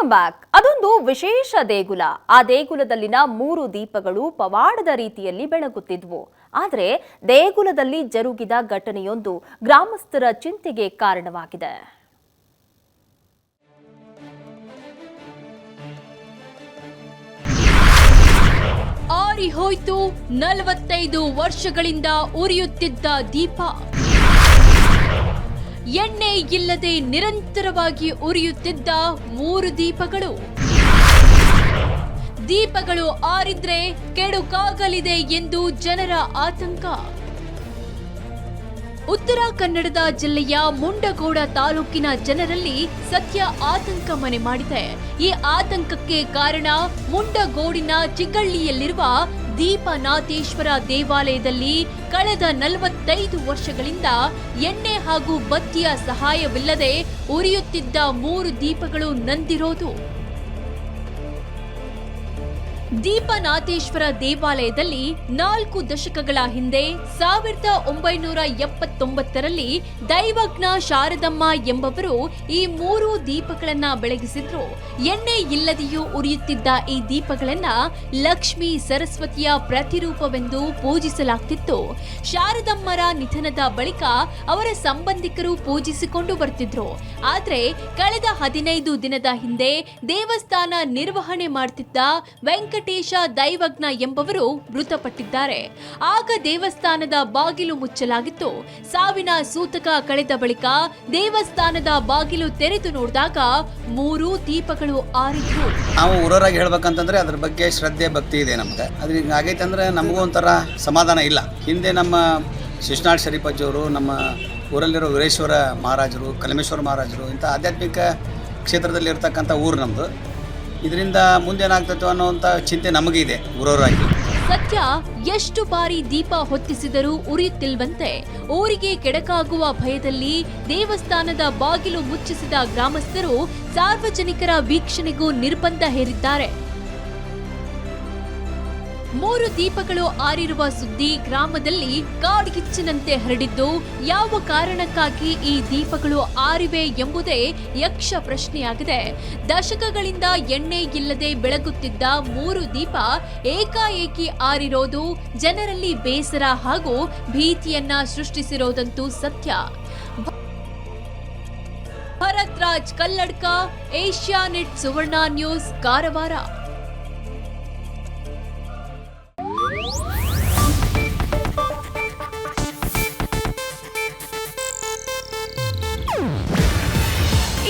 Welcome back ಅದೊಂದು ವಿಶೇಷ ದೇಗುಲ. ಆ ದೇಗುಲದಲ್ಲಿನ ಮೂರು ದೀಪಗಳು ಪವಾಡದ ರೀತಿಯಲ್ಲಿ ಬೆಳಗುತ್ತಿದ್ವು. ಆದರೆ ದೇಗುಲದಲ್ಲಿ ಜರುಗಿದ ಘಟನೆಯೊಂದು ಗ್ರಾಮಸ್ಥರ ಚಿಂತೆಗೆ ಕಾರಣವಾಗಿದೆ. ಆರಿ ಹೋಯ್ತು ನಲವತ್ತೈದು ವರ್ಷಗಳಿಂದ ಉರಿಯುತ್ತಿದ್ದ ದೀಪ. ಎಣ್ಣೆ ಇಲ್ಲದೆ ನಿರಂತರವಾಗಿ ಉರಿಯುತ್ತಿದ್ದ ಮೂರು ದೀಪಗಳು. ದೀಪಗಳು ಆರಿದ್ರೆ ಕೆಡುಕಾಗಲಿದೆ ಎಂದು ಜನರ ಆತಂಕ. ಉತ್ತರ ಕನ್ನಡದ ಜಿಲ್ಲೆಯ ಮುಂಡಗೋಡ ತಾಲೂಕಿನ ಜನರಲ್ಲಿ ಸತ್ಯ ಆತಂಕ ಮನೆ ಮಾಡಿದೆ. ಈ ಆತಂಕಕ್ಕೆ ಕಾರಣ ಮುಂಡಗೋಡಿನ ಚಿಗಳ್ಳಿಯಲ್ಲಿರುವ ದೀಪನಾಥೇಶ್ವರ ದೇವಾಲಯದಲ್ಲಿ ಕಳೆದ ನಲವತ್ತೈದು ವರ್ಷಗಳಿಂದ ಎಣ್ಣೆ ಹಾಗೂ ಬತ್ತಿಯ ಸಹಾಯವಿಲ್ಲದೆ ಉರಿಯುತ್ತಿದ್ದ ಮೂರು ದೀಪಗಳು ನಂದಿರೋದು. ದೀಪನಾಥೇಶ್ವರ ದೇವಾಲಯದಲ್ಲಿ ನಾಲ್ಕು ದಶಕಗಳ ಹಿಂದೆ ಸಾವಿರದ ಒಂಬೈನೂರ ಎಪ್ಪತ್ತೊಂಬತ್ತರಲ್ಲಿ ದೈವಜ್ಞ ಶಾರದಮ್ಮ ಎಂಬವರು ಈ ಮೂರು ದೀಪಗಳನ್ನ ಬೆಳಗಿಸಿದ್ರು. ಎಣ್ಣೆ ಇಲ್ಲದೆಯೂ ಉರಿಯುತ್ತಿದ್ದ ಈ ದೀಪಗಳನ್ನ ಲಕ್ಷ್ಮಿ ಸರಸ್ವತಿಯ ಪ್ರತಿರೂಪವೆಂದು ಪೂಜಿಸಲಾಗ್ತಿತ್ತು. ಶಾರದಮ್ಮರ ನಿಧನದ ಬಳಿಕ ಅವರ ಸಂಬಂಧಿಕರು ಪೂಜಿಸಿಕೊಂಡು ಬರ್ತಿದ್ರು. ಆದ್ರೆ ಕಳೆದ ಹದಿನೈದು ದಿನದ ಹಿಂದೆ ದೇವಸ್ಥಾನ ನಿರ್ವಹಣೆ ಮಾಡ್ತಿದ್ದ ವೆಂಕಟೇಶ ದೈವಜ್ಞ ಎಂಬವರು ಮೃತಪಟ್ಟಿದ್ದಾರೆ. ಆಗ ದೇವಸ್ಥಾನದ ಬಾಗಿಲು ಮುಚ್ಚಲಾಗಿತ್ತು. ಸಾವಿನ ಸೂತಕ ಕಳೆದ ಬಳಿಕ ದೇವಸ್ಥಾನದ ಬಾಗಿಲು ತೆರೆದು ನೋಡಿದಾಗ ಮೂರು ದೀಪಗಳು ಆರಿದ್ರು ನಾವು ಊರವರಾಗಿ ಹೇಳ್ಬೇಕಂತಂದ್ರೆ ಅದ್ರ ಬಗ್ಗೆ ಶ್ರದ್ಧೆ, ಭಕ್ತಿ ಇದೆ ನಮ್ಗೆ. ಅದ್ರ ಆಗೈತೆ ಅಂದ್ರೆ ನಮಗೂ ಒಂಥರ ಸಮಾಧಾನ ಇಲ್ಲ. ಹಿಂದೆ ನಮ್ಮ ಶಿಶುನಾಳ್ ಶರೀಫಜ್ಜವರು ನಮ್ಮ ಊರಲ್ಲಿರೋ ವೀರೇಶ್ವರ ಮಹಾರಾಜರು, ಕಲಮೇಶ್ವರ ಮಹಾರಾಜರು ಇಂಥ ಆಧ್ಯಾತ್ಮಿಕ ಕ್ಷೇತ್ರದಲ್ಲಿ ಇರ್ತಕ್ಕಂಥ ಊರು ನಮ್ಮದು ಇದರಿಂದ ಮುಂದೇನಾಗ್ತೈತೋ ಅನ್ನುವಂತ ಚಿಂತೆ ನಮಗಿದೆ ಇದೆ ಊರವರಾಗಿ ಸದ್ಯ ಎಷ್ಟು ಬಾರಿ ದೀಪ ಹೊತ್ತಿಸಿದರೂ ಉರಿಯುತ್ತಿಲ್ವಂತೆ, ಊರಿಗೆ ಕೆಡಕಾಗುವ ಭಯದಲ್ಲಿ ದೇವಸ್ಥಾನದ ಬಾಗಿಲು ಮುಚ್ಚಿಸಿದ ಗ್ರಾಮಸ್ಥರು ಸಾರ್ವಜನಿಕರ ವೀಕ್ಷಣೆಗೂ ನಿರ್ಬಂಧ ಹೇರಿದ್ದಾರೆ. ಮೂರು ದೀಪಗಳು ಆರಿರುವ ಸುದ್ದಿ ಗ್ರಾಮದಲ್ಲಿ ಕಾಡ್ಗಿಚ್ಚಿನಂತೆ ಹರಡಿದ್ದು, ಯಾವ ಕಾರಣಕ್ಕಾಗಿ ಈ ದೀಪಗಳು ಆರಿವೆ ಎಂಬುದೇ ಯಕ್ಷ ಪ್ರಶ್ನೆಯಾಗಿದೆ. ದಶಕಗಳಿಂದ ಎಣ್ಣೆ ಇಲ್ಲದೆ ಬೆಳಗುತ್ತಿದ್ದ ಮೂರು ದೀಪ ಏಕಾಏಕಿ ಆರಿರೋದು ಜನರಲ್ಲಿ ಬೇಸರ ಹಾಗೂ ಭೀತಿಯನ್ನ ಸೃಷ್ಟಿಸಿರೋದಂತೂ ಸತ್ಯ. Bharat Raj Kalladka Asianet Suvarna news, Karwar.